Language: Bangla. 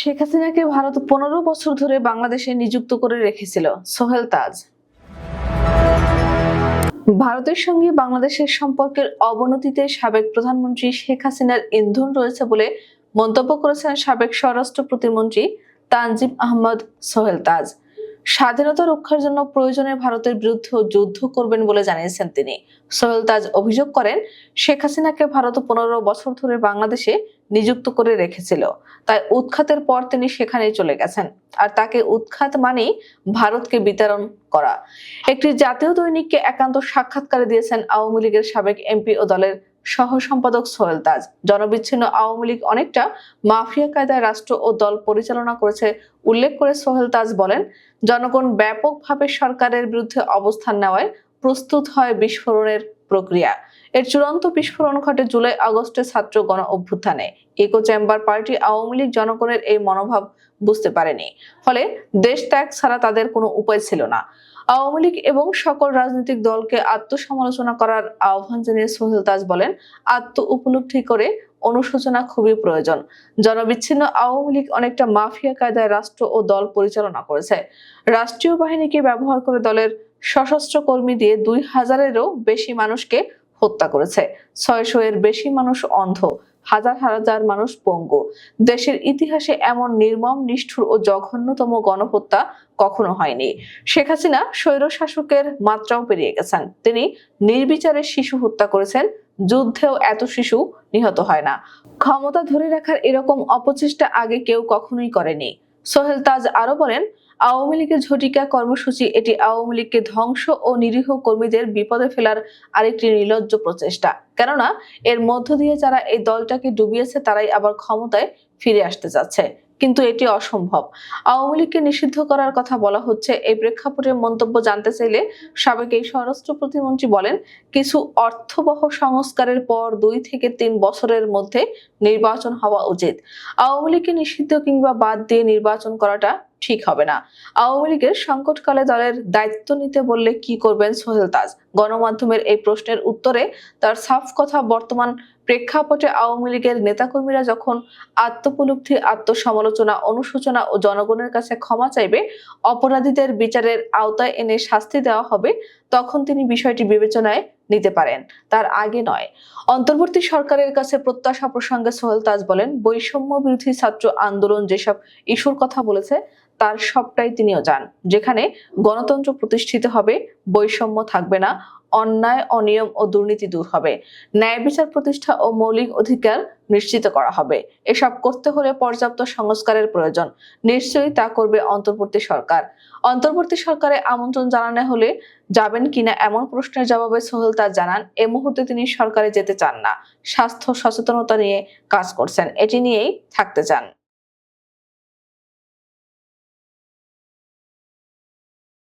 শেখ হাসিনাকে ভারত পনেরো বছর ধরে বাংলাদেশে নিযুক্ত করে রেখেছিল, সোহেল তাজ। ভারতের সঙ্গে বাংলাদেশের সম্পর্কের অবনতিতে সাবেক প্রধানমন্ত্রী শেখ হাসিনার ইন্ধন রয়েছে বলে মন্তব্য করেছেন সাবেক স্বরাষ্ট্র প্রতিমন্ত্রী তানজিম আহমদ সোহেল তাজ। স্বাধীনতা রক্ষার জন্য প্রয়োজনে ভারতের বিরুদ্ধে যুদ্ধ করবেন বলে জানিয়েছেন তিনি। সোহেল তাজ অভিযোগ করেন, শেখ হাসিনাকে ভারত পনেরো বছর ধরে বাংলাদেশে নিযুক্ত করে রেখেছিল। তাই উৎখাতের পর তিনি সেখানেই চলে গেছেন। আর তাকে উৎখাত মানেই ভারতকে বিতরণ করা। একটি জাতীয় দৈনিককে একান্ত সাক্ষাৎকারে দিয়েছেন আওয়ামী লীগের সাবেক এমপি ও দলের সহ সম্পাদক সোহেল তাজ জনবিচ্ছিন্ন আওয়ামী লীগ অনেকটা মাফিয়া কায়দায় রাষ্ট্র ও দল পরিচালনা করেছে উল্লেখ করে সোহেল তাজ বলেন, জনগণ ব্যাপকভাবে সরকারের বিরুদ্ধে অবস্থান নেওয়ায় প্রস্তুত হয় বিস্ফোরণের প্রক্রিয়া। এর চূড়ান্ত বিস্ফোরণ ঘটে জুলাই আগস্টে ছাত্র গণ অভ্যুত্থানে। Echo chamber party Awami League জনগণের এই মনোভাব বুঝতে পারেনি। ফলে দেশ ত্যাগ ছাড়া তাদের কোনো উপায় ছিল না। আওয়ামী লীগ এবং সকল রাজনৈতিক দলকে আত্মসমালোচনা করার আহ্বান জানিয়ে সোহেল তাজ বলেন, আত্ম উপলব্ধি করে অনুশোচনা খুবই প্রয়োজন। জনবিচ্ছিন্ন আওয়ামী লীগ অনেকটা মাফিয়া কায়দায় রাষ্ট্র ও দল পরিচালনা করেছে। রাষ্ট্রীয় বাহিনীকে ব্যবহার করে দলের সশস্ত্র কর্মী দিয়ে দুই হাজারেরও বেশি মানুষকে হত্যা করেছে। ছয়শো এর বেশি মানুষ অন্ধ, হাজার হাজার মানুষ পঙ্গু। দেশের ইতিহাসে এমন নির্মম, নিষ্ঠুর ও জঘন্যতম গণহত্যা কখনো হয়নি। শেখ হাসিনা স্বৈর শাসকের মাত্রাও পেরিয়ে গেছেন। তিনি নির্বিচারে শিশু হত্যা করেছেন, যুদ্ধেও এত শিশু নিহত হয় না। ক্ষমতা ধরে রাখার এরকম অপচেষ্টা আগে কেউ কখনোই করেনি। সোহেল তাজ আরও বলেন, আওয়ামী লীগের ঝটিকা কর্মসূচি এটি আওয়ামী লীগকে ধ্বংস ও নিরীহ কর্মীদের বিপদে ফেলার আরেকটি নির্লজ্জ প্রচেষ্টা। কেননা, এর মধ্য দিয়ে যারা এই দলটাকে ডুবিয়েছে, তারাই আবার ক্ষমতায় ফিরে আসতে যাচ্ছে। কিন্তু এটি অসম্ভব। আওয়ামী লীগকে নিষিদ্ধ করার কথা বলা হচ্ছে, এই প্রেক্ষাপটের মন্তব্য জানতে চাইলে সাবেক এই স্বরাষ্ট্র প্রতিমন্ত্রী বলেন, কিছু অর্থবহ সংস্কারের পর দুই থেকে তিন বছরের মধ্যে নির্বাচন হওয়া উচিত। আওয়ামী লীগকে নিষিদ্ধ কিংবা বাদ দিয়ে নির্বাচন করাটা ঠিক হবে না। আওয়ামী লীগের সংকটকালে দলের দায়িত্ব নিতে বললে কি করবেন সোহেল তাজ? গণমাধ্যমের এই প্রশ্নের উত্তরে তার সাফ কথা বর্তমান প্রেক্ষাপটে আওয়ামী লীগের নেতাকর্মীরা যখন আত্মপলব্ধি আত্মসমালোচনা, অনুশোচনা ও জনগণের কাছে ক্ষমা চাইবে, অপরাধীদের বিচারের আওতায় এনে শাস্তি দেওয়া হবে, তখন তিনি বিষয়টি বিবেচনায় নিতে পারেন। তার আগে নয়। অন্তর্বর্তী সরকারের কাছে প্রত্যাশা প্রসঙ্গে সোহেল তাজ বলেন বৈষম্য বিরোধী ছাত্র আন্দোলন যেসব ইস্যুর কথা বলেছে তার সবটাই তিনিও যান যেখানে গণতন্ত্র প্রতিষ্ঠিত হবে, বৈষম্য থাকবে না, অন্যায়, অনিয়ম ও দুর্নীতি দূর হবে। ন্যায় বিচার প্রতিষ্ঠা ও মৌলিক অধিকার নিশ্চিত করা হবে। এসব করতে হলে পর্যাপ্ত সংস্কারের প্রয়োজন। নিশ্চয়ই তা করবে অন্তর্বর্তী সরকার। অন্তর্বর্তী সরকারে আমন্ত্রণ জানানো হলে যাবেন কিনা এমন প্রশ্নের জবাবে সোহেল তাজ জানান, এ মুহূর্তে তিনি সরকারে যেতে চান না। স্বাস্থ্য সচেতনতা নিয়ে কাজ করছেন। এটি নিয়েই থাকতে চান।